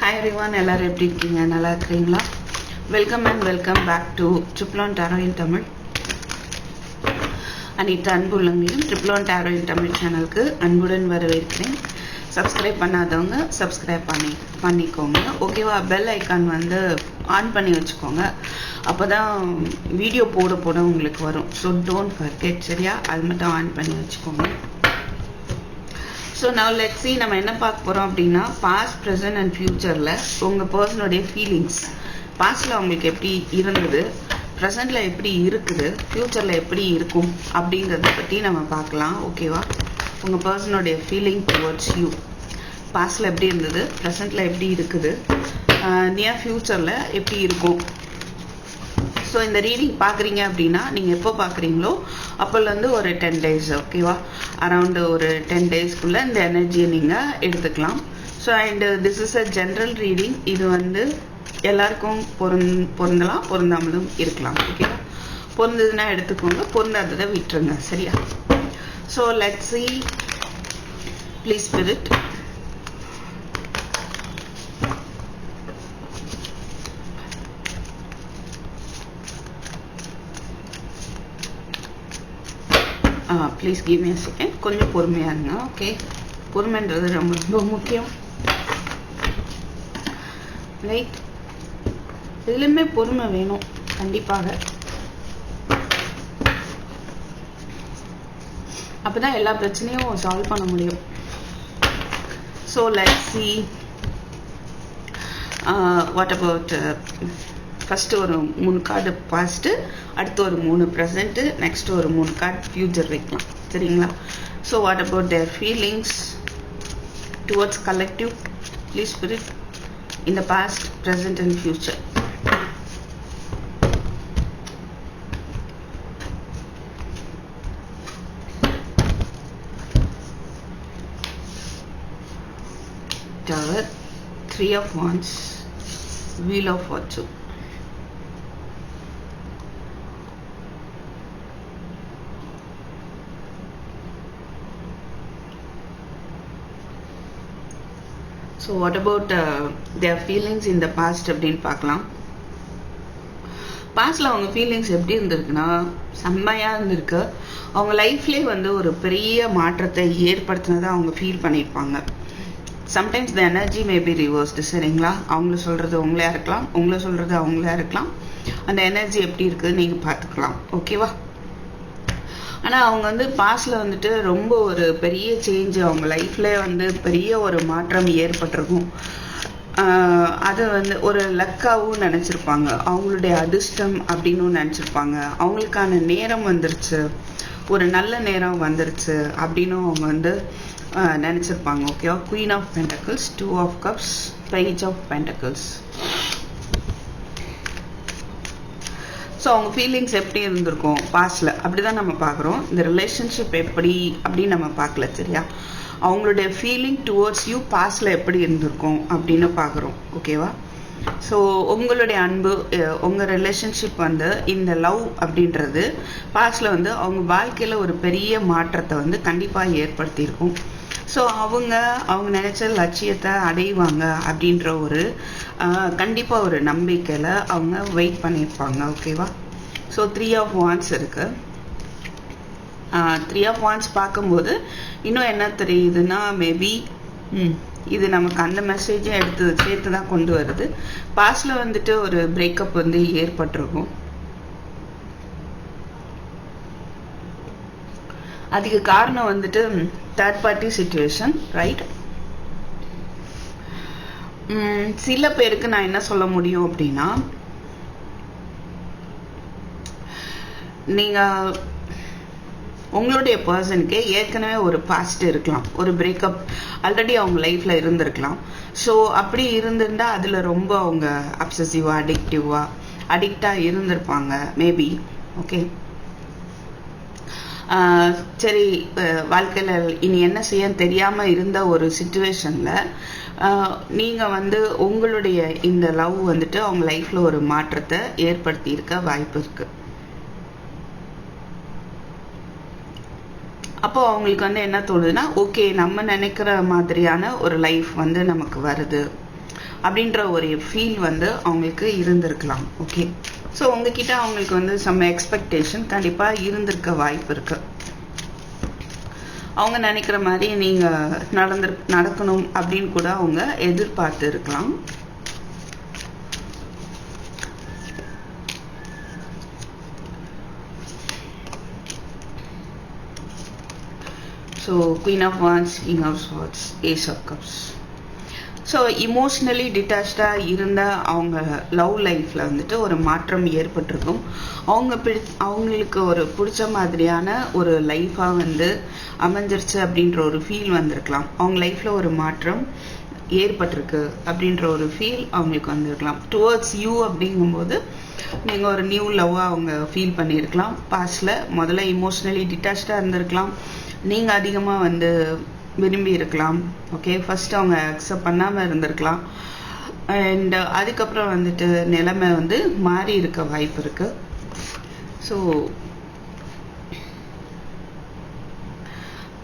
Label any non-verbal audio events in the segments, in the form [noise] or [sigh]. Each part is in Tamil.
ஹாய் ரிவான் எல்லோரும் எப்படி இருக்கீங்க? நல்லா இருக்கிறீங்களா? Welcome and welcome back to ட்ரிப்ளான் tarot in Tamil அனைத்து அன்புள்ளவங்களையும் ட்ரிப்ளான் டேரோ இன் தமிழ் சேனலுக்கு அன்புடன் வரவேற்கிறேன். சப்ஸ்கிரைப் பண்ணாதவங்க சப்ஸ்கிரைப் பண்ணி பண்ணிக்கோங்க. ஓகேவா பெல் ஐக்கான் வந்து ஆன் பண்ணி வச்சுக்கோங்க. அப்போ தான் வீடியோ போட போட உங்களுக்கு வரும். ஸோ டோன்ட் ஃபர்கெட் சரியா? அது மட்டும் ஆன் பண்ணி வச்சுக்கோங்க. ஸோ நான் லெட் சி நம்ம என்ன பார்க்க போகிறோம் அப்படின்னா பாஸ்ட் ப்ரெசன்ட் அண்ட் ஃப்யூச்சரில் உங்கள் பர்சனுடைய ஃபீலிங்ஸ் பாஸ்டில் அவங்களுக்கு எப்படி இருந்தது? ப்ரெசண்டில் எப்படி இருக்குது? ஃப்யூச்சரில் எப்படி இருக்கும்? அப்படிங்கிறத பற்றி நம்ம பார்க்கலாம் ஓகேவா உங்கள் பர்சனுடைய ஃபீலிங் டுவர்ட்ஸ் யூ பாஸ்டில் எப்படி இருந்தது? ப்ரெசண்டில் எப்படி இருக்குது? நியர் ஃப்யூச்சரில் எப்படி இருக்கும்? ஸோ இந்த ரீடிங் பார்க்குறீங்க அப்படின்னா நீங்கள் எப்போ பார்க்குறீங்களோ அப்போலேருந்து ஒரு டென் டேஸ் ஓகேவா அரவுண்டு ஒரு டென் டேஸ்க்குள்ளே இந்த எனர்ஜியை நீங்கள் எடுத்துக்கலாம். So and this is a general reading இது வந்து எல்லாருக்கும் பொருந் பொருந்தலாம் பொருந்தாமலும் இருக்கலாம் ஓகேவா பொருந்ததுன்னா எடுத்துக்கோங்க பொருந்தாததை விட்டுருங்க சரியா? So let see please spirit please give me second கொஞ்சம் பொறுமையாக இருங்க ஓகே பொறுமைன்றது ரொம்ப ரொம்ப முக்கியம். ரைட் இதுலேயுமே பொறுமை வேணும் கண்டிப்பாக. அப்போ தான் எல்லா பிரச்சனையும் சால்வ் பண்ண முடியும். So like see what about first ஒரு மூணு கார்டு பாஸ்ட்டு அடுத்து ஒரு மூணு ப்ரெசண்ட்டு நெக்ஸ்ட் ஒரு மூணு கார்டு ஃப்யூச்சர் வைக்கலாம். சரிங்களா so what about their feelings towards collective please spirit in the past, present, and future. Tower, Three of Wands, Wheel of Fortune. So what about their feelings in the past அப்படின்னு பார்க்கலாம். பாஸ்டில் அவங்க ஃபீலிங்ஸ் எப்படி இருந்திருக்குன்னா செம்மையாக இருந்திருக்கு. அவங்க லைஃப்லேயே வந்து ஒரு பெரிய மாற்றத்தை ஏற்படுத்தினதாக அவங்க ஃபீல் பண்ணியிருப்பாங்க. Sometimes the energy may be reversed சரிங்களா? அவங்கள சொல்கிறது உங்களே இருக்கலாம் உங்களை சொல்கிறது அவங்களா இருக்கலாம். அந்த எனர்ஜி எப்படி இருக்குது நீங்கள் பார்த்துக்கலாம். ஓகேவா ஆனால் அவங்க வந்து பாஸ்டில் வந்துட்டு ரொம்ப ஒரு பெரிய சேஞ்ச் அவங்க லைஃப்ல வந்து பெரிய ஒரு மாற்றம் ஏற்பட்டிருக்கும். அதை வந்து ஒரு லக்காவும் நினச்சிருப்பாங்க. அவங்களுடைய அதிர்ஷ்டம் அப்படின்னு நினச்சிருப்பாங்க. அவங்களுக்கான நேரம் வந்துருச்சு. ஒரு நல்ல நேரம் வந்துருச்சு அப்படின்னு அவங்க வந்து நினச்சிருப்பாங்க. ஓகேவா queen of pentacles two of cups page of pentacles so அவங்க ஃபீலிங்ஸ் எப்படி இருந்திருக்கும்? பாஸ்டில் அப்படி தான் நம்ம பார்க்குறோம். இந்த ரிலேஷன்ஷிப் எப்படி அப்படின்னு நம்ம பார்க்கல சரியா? அவங்களுடைய ஃபீலிங் டுவோர்ட்ஸ் யூ பாஸ்டில் எப்படி இருந்திருக்கும் அப்படின்னு பார்க்குறோம். ஓகேவா ஸோ உங்களுடைய அன்பு உங்கள் ரிலேஷன்ஷிப் வந்து இந்த லவ் அப்படின்றது பாஸ்டில் வந்து அவங்க வாழ்க்கையில் ஒரு பெரிய மாற்றத்தை வந்து கண்டிப்பாக ஏற்படுத்தியிருக்கும். ஸோ அவங்க அவங்க நினச்ச லட்சியத்தை அடைவாங்க அப்படின்ற ஒரு கண்டிப்பாக ஒரு நம்பிக்கையில் அவங்க வெயிட் பண்ணியிருப்பாங்க ஓகேவா ஸோ த்ரீ ஆஃப் வான்ஸ் இருக்கு. த்ரீ ஆஃப் வான்ஸ் பார்க்கும்போது இன்னும் என்ன தெரியுதுன்னா மேபி இது நமக்கு அந்த மெசேஜும் எடுத்து சேர்த்து தான் கொண்டு வருது. பாஸ்டில் வந்துட்டு ஒரு பிரேக்கப் வந்து ஏற்பட்டிருக்கும். அதுக்கு காரணம் வந்துட்டு தேர்ட் பார்ட்டி சுச்சுவேஷன் ரைட் சில பேருக்கு நான் என்ன சொல்ல முடியும் அப்படின்னா நீங்க உங்களுடைய பர்சனுக்கு ஏற்கனவே ஒரு பாஸ்ட் இருக்கலாம் ஒரு பிரேக்கப் ஆல்ரெடி அவங்க லைஃப்ல இருந்திருக்கலாம். ஸோ அப்படி இருந்திருந்தா அதுல ரொம்ப அவங்க அப்சசிவா அடிக்டிவா அடிக்டா இருந்திருப்பாங்க மேபி ஓகே சரி வாழ்க்கையில் இனி என்ன செய்ய தெரியாமல் இருந்த ஒரு சுச்சுவேஷனில் நீங்கள் வந்து உங்களுடைய இந்த லவ் வந்துட்டு அவங்க லைஃப்பில் ஒரு மாற்றத்தை ஏற்படுத்தியிருக்க வாய்ப்பு இருக்குது அப்போ அவங்களுக்கு வந்து என்ன தோணுதுன்னா ஓகே நம்ம நினைக்கிற மாதிரியான ஒரு லைஃப் வந்து நமக்கு வருது. அப்படின்ற ஒரு ஃபீல் வந்து அவங்களுக்கு இருந்திருக்கலாம் ஓகே ஸோ உங்ககிட்ட அவங்களுக்கு வந்து சம் எக்ஸ்பெக்டேஷன் கண்டிப்பாக இருந்திருக்க வாய்ப்பு இருக்கு. அவங்க நினைக்கிற மாதிரி நீங்கள் நடந்து நடக்கணும் அப்படின்னு கூட அவங்க எதிர்பார்த்து இருக்கலாம். So queen of wands king of swords ace of cups so emotionally டிட்டாச்சாக இருந்த அவங்க லவ் லைஃப்பில் வந்துட்டு ஒரு மாற்றம் ஏற்பட்டிருக்கும். அவங்க பிடி அவங்களுக்கு ஒரு பிடிச்ச மாதிரியான ஒரு லைஃபாக வந்து அமைஞ்சிருச்சு அப்படின்ற ஒரு ஃபீல் வந்திருக்கலாம். அவங்க லைஃப்பில் ஒரு மாற்றம் ஏற்பட்டிருக்கு அப்படின்ற ஒரு ஃபீல் அவங்களுக்கு வந்திருக்கலாம். டுவர்ட்ஸ் யூ அப்படிங்கும்போது நீங்கள் ஒரு நியூ லவ்வாக அவங்க ஃபீல் பண்ணியிருக்கலாம். பாஸ்டில் முதல்ல இமோஷ்னலி டிட்டாச்சாக இருந்திருக்கலாம். நீங்கள் அதிகமாக வந்து விரும்பி இருக்கலாம் ஓகே ஃபர்ஸ்ட் அவங்க அக்செப்ட் பண்ணாமல் இருந்திருக்கலாம். அண்ட் அதுக்கப்புறம் வந்துட்டு நிலைமை வந்து மாறி இருக்க வாய்ப்பு இருக்குது ஸோ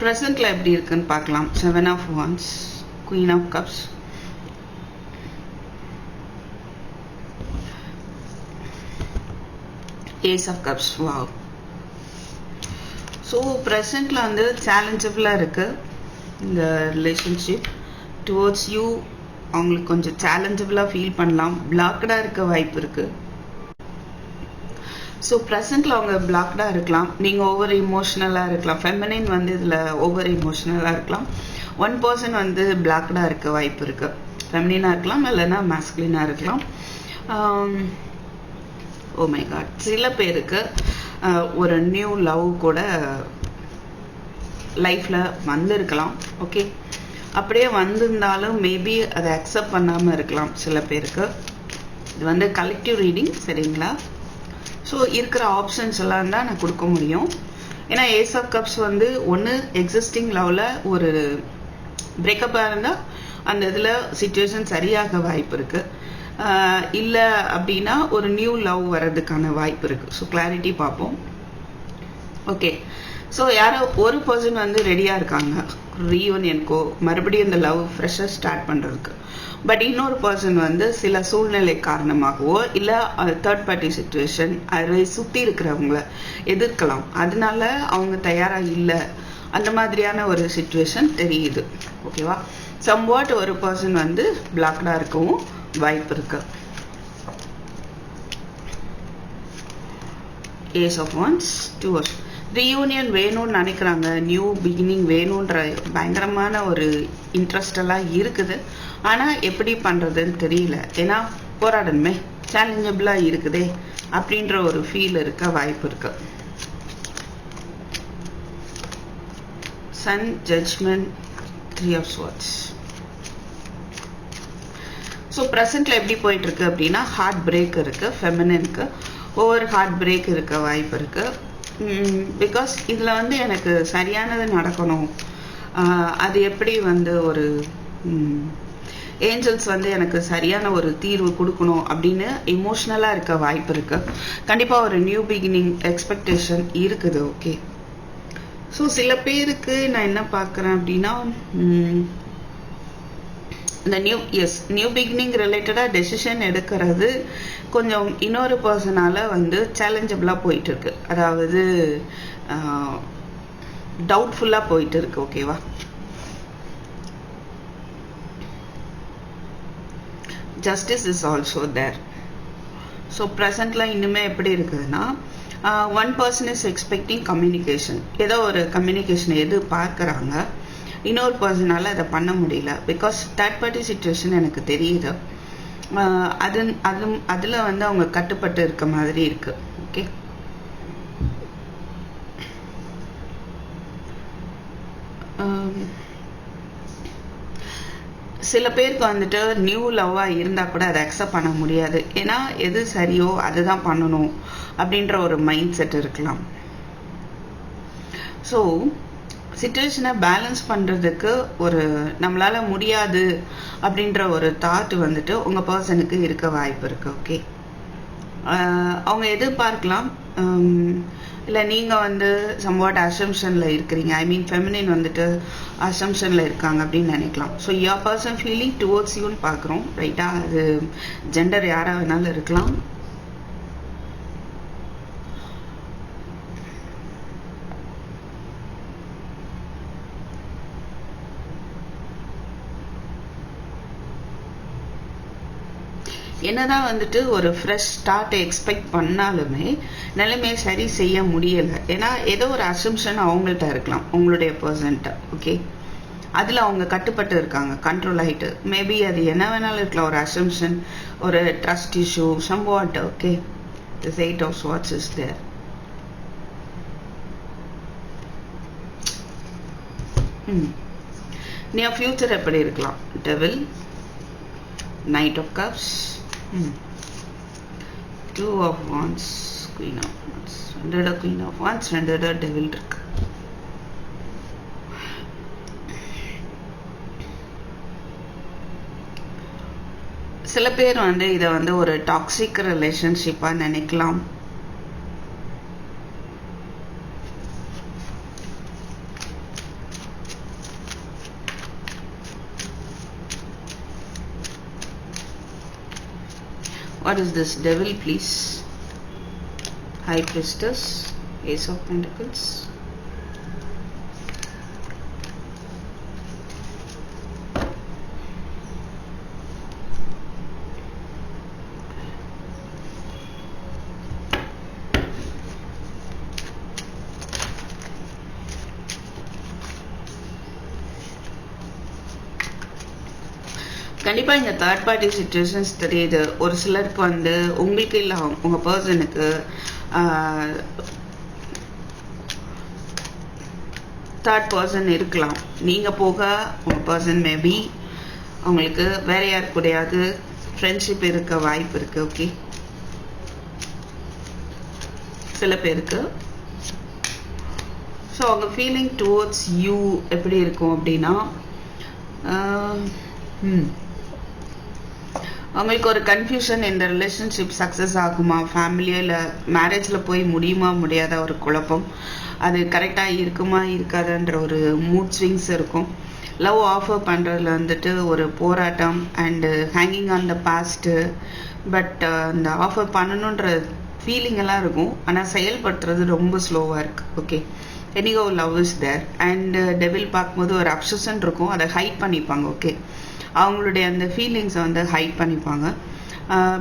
ப்ரெசண்ட்ல எப்படி இருக்குன்னு பார்க்கலாம். Seven of wands queen of cups ace of cups wow so ப்ரெசண்ட்டில் வந்து சேலஞ்சபிளாக இருக்குது இந்த ரிலேஷன்ஷிப் டுவோர்ட்ஸ் யூ அவங்களுக்கு கொஞ்சம் சேலஞ்சபிளாக ஃபீல் பண்ணலாம். பிளாக்டாக இருக்க வாய்ப்பு இருக்குது ஸோ ப்ரெசண்ட்டில் அவங்க பிளாக்டாக இருக்கலாம். நீங்கள் ஓவர் இமோஷ்னலாக இருக்கலாம். ஃபெமினின் வந்து இதில் ஓவர் இமோஷ்னலாக இருக்கலாம். ஒன் பர்சன் வந்து பிளாக்டாக இருக்க வாய்ப்பு இருக்குது ஃபெமினினாக இருக்கலாம் இல்லைன்னா மேஸ்குலினாக இருக்கலாம். ஓ மை காட் சில பேருக்கு uh, ஒரு நியூ லவ் கூட லைஃப்பில் வந்திருக்கலாம் ஓகே அப்படியே வந்திருந்தாலும் மேபி அதை அக்செப்ட் பண்ணாமல் இருக்கலாம் சில பேருக்கு. இது வந்து கலெக்டிவ் ரீடிங் சரிங்களா? ஸோ இருக்கிற ஆப்ஷன்ஸ் எல்லாம் தான் நான் கொடுக்க முடியும். ஏன்னா ஏஸ் ஆஃப் கப்ஸ் வந்து ஒன்று எக்ஸிஸ்டிங் லெவலில் ஒரு பிரேக்கப்பாக இருந்தால் அந்த இதில் சுச்சுவேஷன் சரியாக வாய்ப்பு இருக்குது இல்லை அப்படின்னா ஒரு நியூ லவ் வர்றதுக்கான வாய்ப்பு இருக்குது ஸோ கிளாரிட்டி பார்ப்போம். ஓகே ஸோ யாரோ ஒரு பர்சன் வந்து ரெடியாக இருக்காங்க. ரீயூனியனுக்கோ மறுபடியும் இந்த லவ் ஃப்ரெஷ்ஷாக ஸ்டார்ட் பண்ணுறதுக்கு பட் இன்னொரு பர்சன் வந்து சில சூழ்நிலை காரணமாகவோ இல்லை தேர்ட் பார்ட்டி சுச்சுவேஷன் அதை சுற்றி இருக்கிறவங்கள எதிர்க்கலாம். அதனால அவங்க தயாராக இல்லை அந்த மாதிரியான ஒரு சுச்சுவேஷன் தெரியுது. ஓகேவா சம்வாட் ஒரு பர்சன் வந்து பிளாக்டாக இருக்கவும் வாய்ப்பு இருக்கு. Ace of wands two reunion வேணும்னு நினைக்கிறாங்க. நியூ பிகினிங் வேணுன்ற பயங்கரமான ஒரு இன்ட்ரெஸ்டெல்லாம் இருக்குது. ஆனால் எப்படி பண்ணுறதுன்னு தெரியல. ஏன்னா போராடணுமே. சேலஞ்சபிளாக இருக்குதே அப்படின்ற ஒரு ஃபீல் இருக்க வாய்ப்பு இருக்கு. Sun judgement three of swords so ப்ரெசென்ட்டில் எப்படி போயிட்டு இருக்கு அப்படின்னா ஹார்ட் பிரேக் இருக்கு ஃபெமினனுக்கு ஒவ்வொரு ஹார்ட் பிரேக் இருக்க வாய்ப்பு இருக்குது பிகாஸ் இதில் வந்து எனக்கு சரியானது நடக்கணும். அது எப்படி வந்து ஒரு ஏஞ்சல்ஸ் வந்து எனக்கு சரியான ஒரு தீர்வு கொடுக்கணும் அப்படின்னு இமோஷ்னலாக இருக்க வாய்ப்பு இருக்குது கண்டிப்பாக ஒரு நியூ பிகினிங் எக்ஸ்பெக்டேஷன் இருக்குது ஓகே ஸோ சில பேருக்கு நான் என்ன பார்க்குறேன் அப்படின்னா இந்த நியூ எஸ் நியூ பிகினிங் ரிலேட்டடாக டெசிஷன் எடுக்கிறது கொஞ்சம் இன்னொரு பர்சனால் வந்து சேலஞ்சபிளாக போயிட்டு இருக்கு அதாவது டவுட்ஃபுல்லாக போயிட்டு இருக்கு ஓகேவா justice is also there so ப்ரெசண்ட்டில் இன்னுமே எப்படி இருக்குதுன்னா one person is expecting communication ஏதோ ஒரு கம்யூனிகேஷன் எது பார்க்குறாங்க இன்னொரு பர்சனால் அதை பண்ண முடியல. பிகாஸ் தேர்ட் பார்ட்டி சுச்சுவேஷன் எனக்கு தெரியுது. அது அது அதில் வந்து அவங்க கட்டுப்பட்டு இருக்க மாதிரி இருக்கு. ஓகே சில பேருக்கு வந்துட்டு நியூ லவ்வாக இருந்தால் கூட அதை அக்செப்ட் பண்ண முடியாது. ஏன்னா எது சரியோ அதுதான் பண்ணணும் அப்படின்ற ஒரு மைண்ட் செட் இருக்கலாம். ஸோ சுச்சுவேஷனை பேலன்ஸ் பண்ணுறதுக்கு ஒரு நம்மளால் முடியாது அப்படின்ற ஒரு தாட் வந்துட்டு உங்கள் பர்சனுக்கு இருக்க வாய்ப்பு இருக்குது ஓகே அவங்க எதிர்பார்க்கலாம். இல்லை நீங்கள் வந்து சம்வாட் அசம்ஷனில் இருக்கிறீங்க. ஐ மீன் ஃபெமினின் வந்துட்டு அசம்ஷனில் இருக்காங்க அப்படின்னு நினைக்கலாம். So your person feeling towards யூன்னு பார்க்குறோம் ரைட்டாக அது ஜெண்டர் யாராக வேணாலும் இருக்கலாம். என்னதான் வந்துட்டு ஒரு ஃப்ரெஷ் ஸ்டார்ட்டை எக்ஸ்பெக்ட் பண்ணாலுமே நிலைமையை சரி செய்ய முடியலை. ஏன்னா ஏதோ ஒரு அசம்ஷன் அவங்கள்ட்ட இருக்கலாம். உங்களுடைய பர்சன்ட்ட ஓகே அதில் அவங்க கட்டுப்பட்டு இருக்காங்க கண்ட்ரோல் ஆகிட்டு மேபி அது என்ன வேணாலும் இருக்கலாம். ஒரு அசம்ஷன் ஒரு trust issue some what okay this eight of wands is there near future எப்படி இருக்கலாம்? Devil knight of cups two of wands queen of wands ரெண்டோட குயின் ஆஃப் வான்ஸ் ரெண்டோட டெவில் இருக்கு சில பேர் வந்து இதை வந்து ஒரு டாக்ஸிக் ரிலேஷன்ஷிப்பாக நினைக்கலாம் What is this? Devil, please. High Priestess, Ace of Pentacles. கண்டிப்பாக இந்த தேர்ட் பார்ட்டி சுச்சுவேஷன்ஸ் தெரியுது. ஒரு சிலருக்கு வந்து உங்களுக்கு இல்லை உங்கள் பர்சனுக்கு தேர்ட் பர்சன் இருக்கலாம். நீங்கள் போக உங்கள் பர்சன் மேபி அவங்களுக்கு வேற யார் கூடயாவது ஃப்ரெண்ட்ஷிப் இருக்க வாய்ப்பு இருக்குது ஓகே சில பேருக்கு. ஸோ அவங்க ஃபீலிங் டுவோர்ட்ஸ் யூ எப்படி இருக்கும் அப்படின்னா ம். அவங்களுக்கு ஒரு கன்ஃபியூஷன் இந்த ரிலேஷன்ஷிப் சக்ஸஸ் ஆகுமா? ஃபேமிலியில் மேரேஜில் போய் முடியுமா? முடியாத ஒரு குழப்பம். அது கரெக்டாக இருக்குமா? இருக்காதுன்ற ஒரு மூட் ஸ்விங்ஸ் இருக்கும். லவ் ஆஃபர் பண்ணுறதுல வந்துட்டு ஒரு போராட்டம் and hanging on the past but அந்த ஆஃபர் பண்ணணுன்ற ஃபீலிங் எல்லாம் இருக்கும். ஆனால் செயல்படுத்துறது ரொம்ப ஸ்லோவாக இருக்குது okay anyhow love is there and devil பார்க்கும்போது ஒரு அப்சஷன் இருக்கும். அதை ஹைட் பண்ணிப்பாங்க. ஓகே அவங்களுடைய அந்த ஃபீலிங்ஸை வந்து ஹைட் பண்ணிப்பாங்க.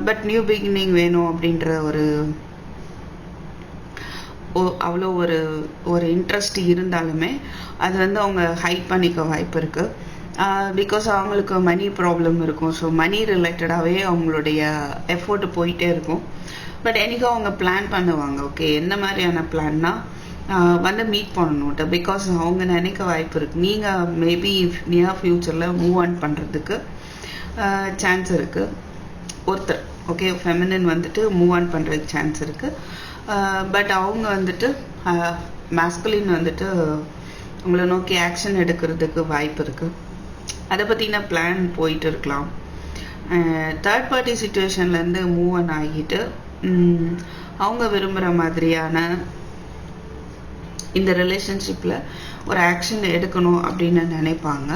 பட் நியூ பிகினிங் வேணும் அப்படின்ற ஒரு அவ்வளோ ஒரு ஒரு இன்ட்ரெஸ்ட் இருந்தாலுமே அது வந்து அவங்க ஹைட் பண்ணிக்க வாய்ப்பு இருக்குது பிகாஸ் அவங்களுக்கு மணி ப்ராப்ளம் இருக்கும். ஸோ மணி ரிலேட்டடாகவே அவங்களுடைய எஃபோர்ட் போயிட்டே இருக்கும். பட் என்னைக்கு அவங்க பிளான் பண்ணுவாங்க. ஓகே எந்த மாதிரியான பிளான்னா வந்து மீட் பண்ணணும்ட்டு. பிகாஸ் அவங்க நினைக்க வாய்ப்பு இருக்குது நீங்கள் மேபி நியர் ஃப்யூச்சரில் மூவ் ஆன் பண்ணுறதுக்கு சான்ஸ் இருக்குது ஒருத்தர் ஓகே ஃபெமினின் வந்துட்டு மூவ் ஆன் பண்ணுறதுக்கு சான்ஸ் இருக்குது பட் அவங்க வந்துட்டு மேஸ்குலின் வந்துட்டு உங்களை நோக்கி ஆக்ஷன் எடுக்கிறதுக்கு வாய்ப்பு இருக்குது அதை பற்றின பிளான் போயிட்டு இருக்கலாம். தேர்ட் பார்ட்டி சுச்சுவேஷன்லேருந்து மூவ் ஆன் ஆகிட்டு அவங்க விரும்புகிற மாதிரியான இந்த ரிலேஷன்ஷிப்பில் ஒரு ஆக்ஷன் எடுக்கணும் அப்படின்னு நினைப்பாங்க.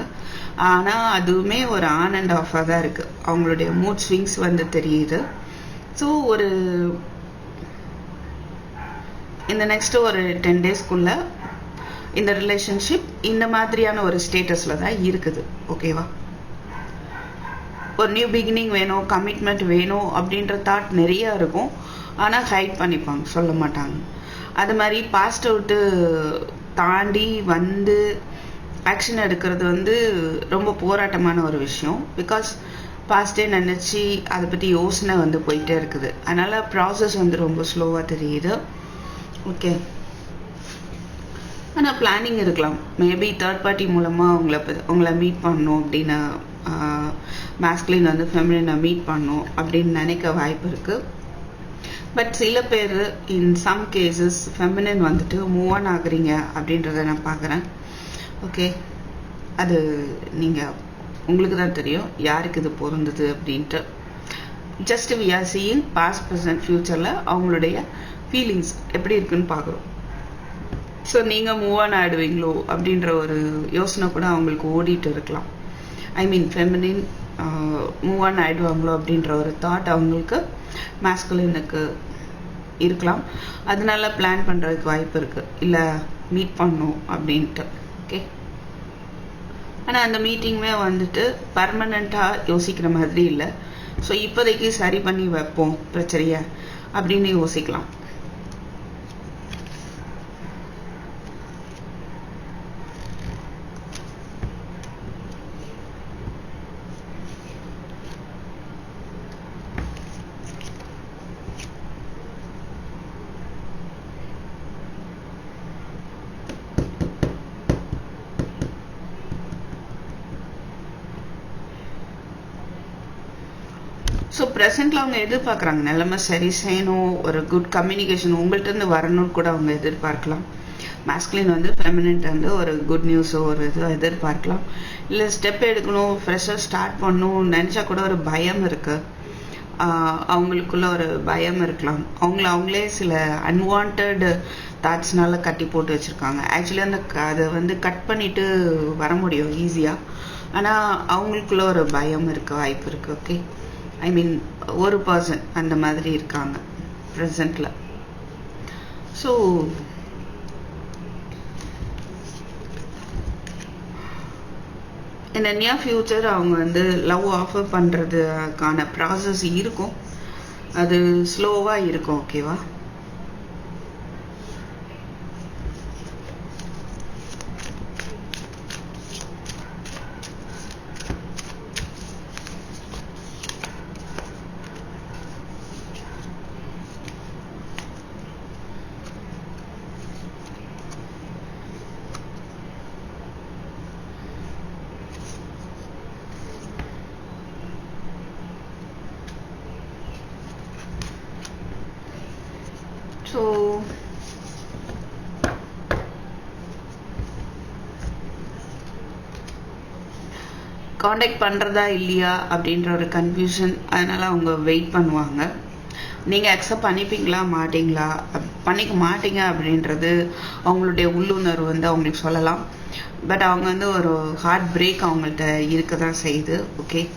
ஆனால் அதுவுமே ஒரு ஆன் அண்ட் ஆஃபாக தான் இருக்குது அவங்களுடைய மூட் ஸ்விங்ஸ் வந்து தெரியுது. ஸோ ஒரு இந்த நெக்ஸ்ட் ஒரு டென் டேஸ்க்குள்ள இந்த ரிலேஷன்ஷிப் இந்த மாதிரியான ஒரு ஸ்டேட்டஸில் தான் இருக்குது. ஓகேவா ஒரு நியூ பிகினிங் வேணும் கமிட்மெண்ட் வேணும் அப்படின்ற தாட் நிறையா இருக்கும். ஆனால் ஹைட் பண்ணிப்பாங்க சொல்ல மாட்டாங்க. அது மாதிரி பாஸ்ட் அவுட்டு தாண்டி வந்து ஆக்ஷன் எடுக்கிறது வந்து ரொம்ப போராட்டமான ஒரு விஷயம். பிகாஸ் பாஸ்டே நினச்சி அதை பற்றி யோசனை வந்து போயிட்டே இருக்குது. அதனால் ப்ராசஸ் வந்து ரொம்ப ஸ்லோவாக தெரியுது. ஓகே ஆனால் பிளானிங் இருக்கலாம். மேபி தேர்ட் பார்ட்டி மூலமாக உங்களை உங்களை மீட் பண்ணணும் அப்படின்னு மேஸ்க்லின் வந்து ஃபெமிலினை மீட் பண்ணணும் அப்படின்னு நினைக்க வாய்ப்பு இருக்குது பட் சில பேர் இன் சம் கேசஸ் ஃபெமினன் வந்துட்டு மூவ் ஆன் ஆகுறீங்க அப்படின்றத நான் பார்க்குறேன். ஓகே அது நீங்கள் உங்களுக்கு தான் தெரியும். யாருக்கு இது பொருந்தது அப்படின்ட்டு. Just we are seeing past present ஃப்யூச்சரில் அவங்களுடைய ஃபீலிங்ஸ் எப்படி இருக்குன்னு பார்க்குறோம். ஸோ நீங்கள் மூவ் ஆன் ஆயிடுவீங்களோ அப்படின்ற ஒரு யோசனை கூட அவங்களுக்கு ஓடிட்டு இருக்கலாம். I mean feminine move on ஆகிடுவாங்களோ அப்படின்ற ஒரு தாட் அவங்களுக்கு மேஸ்குலினுக்கு இருக்கலாம். அதனால பிளான் பண்ணுறதுக்கு வாய்ப்பு இருக்குது இல்லை மீட் பண்ணணும் அப்படின்ட்டு. ஓகே ஆனால் அந்த மீட்டிங்குமே வந்துட்டு பர்மனெண்ட்டாக யோசிக்கிற மாதிரி இல்லை. ஸோ இப்போதைக்கு சரி பண்ணி வைப்போம் பிரச்சனையை அப்படின்னு யோசிக்கலாம். ஸோ ப்ரெசென்ட்ல அவங்க எதிர்பார்க்குறாங்க. நிலைமை சரி செய்யணும். ஒரு குட் கம்யூனிகேஷன் உங்கள்ட்ட இருந்து வரணும்னு கூட அவங்க எதிர்பார்க்கலாம். மேஸ்குலின் வந்து பெர்மனெண்ட் வந்து ஒரு குட் நியூஸோ ஒரு இது எதிர்பார்க்கலாம். இல்லை ஸ்டெப் எடுக்கணும் ஃப்ரெஷ்ஷாக ஸ்டார்ட் பண்ணணும் நினச்சா கூட ஒரு பயம் இருக்குது அவங்களுக்குள்ள ஒரு பயம் இருக்கலாம். அவங்கள அவங்களே சில அன்வான்ட் தாட்ஸ்னால கட்டி போட்டு வச்சுருக்காங்க. ஆக்சுவலி அந்த அதை வந்து கட் பண்ணிட்டு வர முடியும் ஈஸியாக ஆனால் அவங்களுக்குள்ள ஒரு பயம் இருக்க வாய்ப்பு இருக்குது ஓகே ஐ மீன் ஒரு பர்சன் அந்த மாதிரி இருக்காங்க ப்ரெசண்டில் ஸோ இந்த நியர் ஃப்யூச்சர் அவங்க வந்து லவ் ஆஃபர் பண்ணுறதுக்கான ப்ராசஸ் இருக்கும். அது ஸ்லோவாக இருக்கும் ஓகேவா ஸோ காண்டாக்ட் பண்ணுறதா இல்லையா அப்படின்ற ஒரு கன்ஃபியூஷன் அதனால் அவங்க வெயிட் பண்ணுவாங்க. நீங்கள் அக்செப்ட் பண்ணிப்பீங்களா மாட்டிங்களா? அப்- பண்ணிக்க மாட்டீங்க அப்படின்றது அவங்களுடைய உள்ளுணர்வு வந்து அவங்களுக்கு சொல்லலாம். பட் அவங்க வந்து ஒரு ஹார்ட் பிரேக் அவங்கள்ட்ட இருக்க தான் செய்யுது ஓகே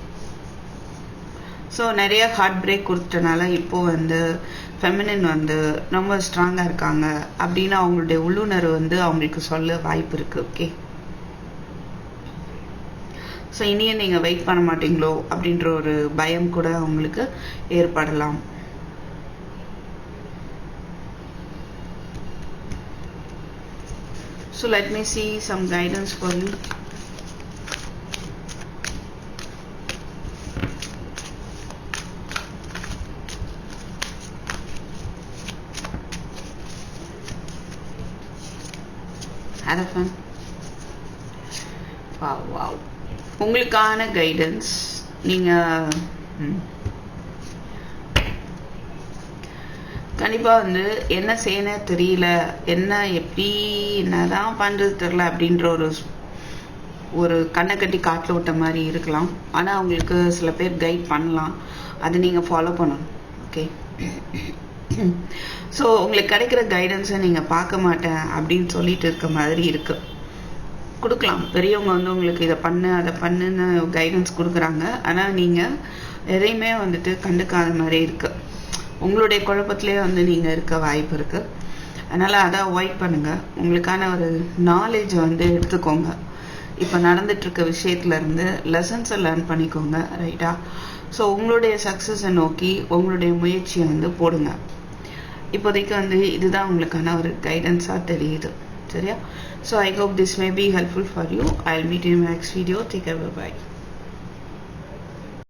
ஸோ நிறைய ஹார்ட் பிரேக் கொடுத்தனால இப்போ வந்து ஃபெமினின் வந்து ரொம்ப ஸ்ட்ராங்காக இருக்காங்க அப்படின்னு அவங்களுடைய உள்ளுணர்வு வந்து அவங்களுக்கு சொல்ல வாய்ப்பு இருக்கு ஓகே ஸோ இனியும் நீங்கள் வெயிட் பண்ண மாட்டீங்களோ அப்படின்ற ஒரு பயம் கூட அவங்களுக்கு ஏற்படலாம். So let me see some guidance for you have fun வா வா உங்களுக்கான கைடன்ஸ் நீங்கள் கண்டிப்பாக வந்து என்ன செய்யணும் தெரியல என்ன எப்படி என்ன தான் பண்ணுறது தெரியல அப்படின்ற ஒரு ஒரு கண்ணை கட்டி காட்டில் விட்ட மாதிரி இருக்கலாம். ஆனால் அவங்களுக்கு சில பேர் கைட் பண்ணலாம். அதை நீங்கள் ஃபாலோ பண்ணணும். ஓகே [laughs] ஸோ உங்களுக்கு கிடைக்கிற கைடன்ஸை நீங்கள் பார்க்க மாட்டேன் அப்படின்னு சொல்லிட்டு இருக்க மாதிரி இருக்கு. கொடுக்கலாம். பெரியவங்க வந்து உங்களுக்கு இதை பண்ணு அதை பண்ணுன்னு கைடன்ஸ் கொடுக்குறாங்க. ஆனால் நீங்கள் எதையுமே வந்துட்டு கண்டுக்காத மாதிரி இருக்கு. உங்களுடைய குழப்பத்திலே வந்து நீங்கள் இருக்க வாய்ப்பு இருக்கு. அதனால் அதை அவாய்ட் பண்ணுங்க. உங்களுக்கான ஒரு நாலேஜ் வந்து எடுத்துக்கோங்க. இப்போ நடந்துட்டுருக்க விஷயத்துலேருந்து லெசன்ஸை லேர்ன் பண்ணிக்கோங்க ரைட்டா ஸோ உங்களுடைய சக்ஸஸை நோக்கி உங்களுடைய முயற்சியை வந்து போடுங்க. இப்போதைக்கு வந்து இதுதான் உங்களுக்கான ஒரு கைடன்ஸாக தெரியுது. சரியா? So I hope this may be helpful for you I meet you next video take bye